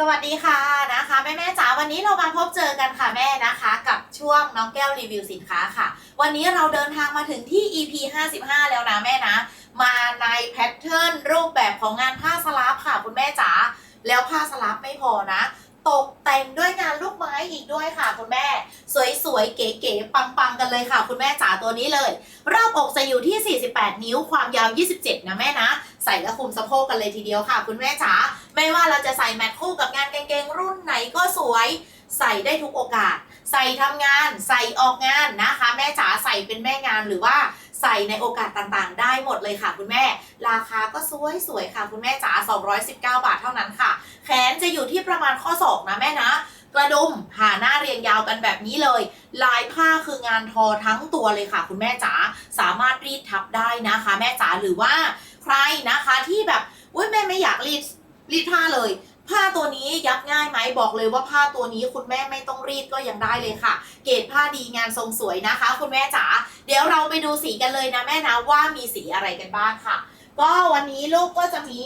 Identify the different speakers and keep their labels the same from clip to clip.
Speaker 1: สวัสดีค่ะนะคะแม่แม่จ๋าวันนี้เรามาพบเจอกันค่ะแม่นะคะ กับช่วงน้องแก้วรีวิวสินค้าค่ะ วันนี้เราเดินทางมาถึงที่ EP 55 แล้วนะแม่นะ มาในแพทเทิร์นรูปแบบของงานผ้าสลับค่ะคุณแม่จ๋าแล้วผ้าสลับไม่พอนะ ตกแต่งด้วยงานลูกไม้อีกด้วยค่ะคุณแม่ สวยๆ เก๋ๆปังๆ กันเลยค่ะ คุณแม่จ๋าตัวนี้เลย รอบอกจะอยู่ที่ 48 นิ้วความยาว 27 นะแม่นะ ใส่แล้วคุมสะโพกกันเลยทีเดียวค่ะ คุณแม่จ๋า ไม่ว่าเราจะใส่แมทคู่กับงานกางเกงรุ่นไหนก็สวยใส่ได้ทุกโอกาส ใส่ทำงาน ใส่ออกงานนะคะ แม่จ๋าใส่เป็นแม่งานหรือว่าใส่ในโอกาสต่างๆ ได้หมดเลยค่ะคุณแม่ ราคาก็สวยๆค่ะคุณแม่จ๋า219 บาทเท่านั้นค่ะ แขนจะอยู่ที่ประมาณข้อศอกนะแม่นะ กระดุมผ่าหน้าเรียงยาวกันแบบนี้เลย ลายผ้าคืองานทอทั้งตัวเลยค่ะ คุณแม่จ๋าสามารถรีดทับได้นะคะ แม่จ๋าหรือว่าใครนะคะที่แบบอุ้ยแม่ไม่อยากรีด รีดผ้าเลย ผ้าตัวนี้ยับง่ายไหมบอกเลยว่าผ้าตัวนี้คุณแม่ไม่ต้องรีดก็ยังได้เลยค่ะ เกรดผ้าดีงานทรงสวยนะคะ คุณแม่จ๋าเดี๋ยวเราไปดูสีกันเลยนะแม่นะว่ามีสีอะไรกันบ้างค่ะ ก็วันนี้ลูกก็จะมี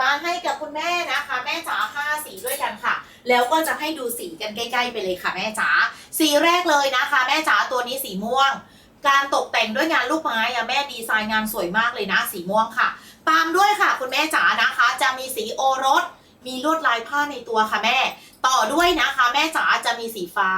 Speaker 1: มาให้กับคุณแม่นะคะ แม่จ๋าห้าสีด้วยกันค่ะ แล้วก็จะให้ดูสีกันใกล้ ๆ ไปเลยค่ะ แม่จ๋าสีแรกเลยนะคะ แม่จ๋าตัวนี้สีม่วง การตกแต่งด้วยงานลูกไม้อะแม่ดีไซน์งานสวยมากเลยนะ สีม่วงค่ะ ตามด้วยค่ะ คุณแม่จ๋านะคะ จะมีสีโอรส มีลวดลายผ้าในตัวค่ะแม่ ต่อด้วยนะคะ แม่จ๋าจะมีสีฟ้า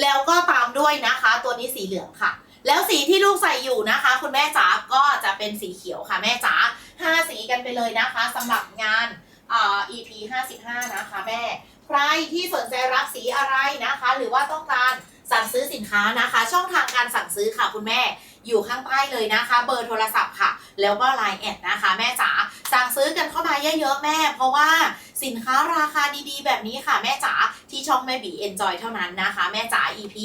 Speaker 1: แล้วก็ตามด้วยนะคะ ตัวนี้สีเหลืองค่ะ แล้วสีที่ลูกใส่อยู่นะคะ คุณแม่จ๋าก็จะเป็นสีเขียวค่ะแม่จ๋าห้าสีกันไปเลยนะคะสำหรับงานอ่า EP 55 นะคะแม่ ใครที่สนใจรับสีอะไรนะคะ หรือว่าต้องการ สั่งซื้อสินค้านะคะ ช่องทางการสั่งซื้อค่ะคุณแม่อยู่ข้างใต้เลยนะคะ เบอร์โทรศัพท์ค่ะ แล้วก็ Line แอดนะคะ แม่จ๋าสั่งซื้อกันเข้ามาเยอะๆแม่ เพราะว่าสินค้าราคาดีๆ แบบนี้ค่ะ แม่จ๋าที่ช่องแม่บี Enjoy เท่านั้นนะคะ แม่จ๋า EP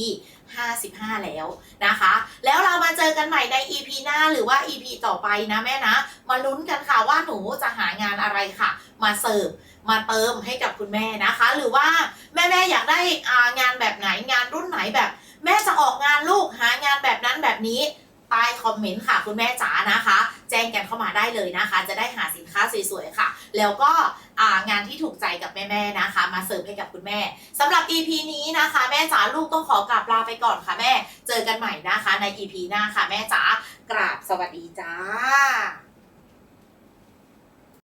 Speaker 1: 55 แล้วนะคะ แล้วเรามาเจอกันใหม่ใน EP หน้าหรือว่า EP ต่อไปนะแม่นะ มาลุ้นกันค่ะว่าหนูจะหางานอะไรค่ะ มาเสิร์ฟมาเติมให้กับคุณแม่นะคะ หรือว่าแม่แม่ๆอยากได้งานแบบไหนงาน แบบ แม่จะออกงานลูกหางานแบบนั้นแบบนี้ใต้คอมเมนต์ค่ะคุณแม่จ๋านะคะ แจ้งกันเข้ามาได้เลยนะคะ จะได้หาสินค้าสวยๆค่ะ แล้วก็งานที่ถูกใจกับแม่ๆนะคะ มาเสิร์ฟให้กับคุณแม่สำหรับ EP นี้นะคะ แม่จ๋าลูกต้องขอกราบลาไปก่อนค่ะแม่ เจอกันใหม่นะคะใน EP หน้าค่ะแม่จ๋ากราบสวัสดีจ้า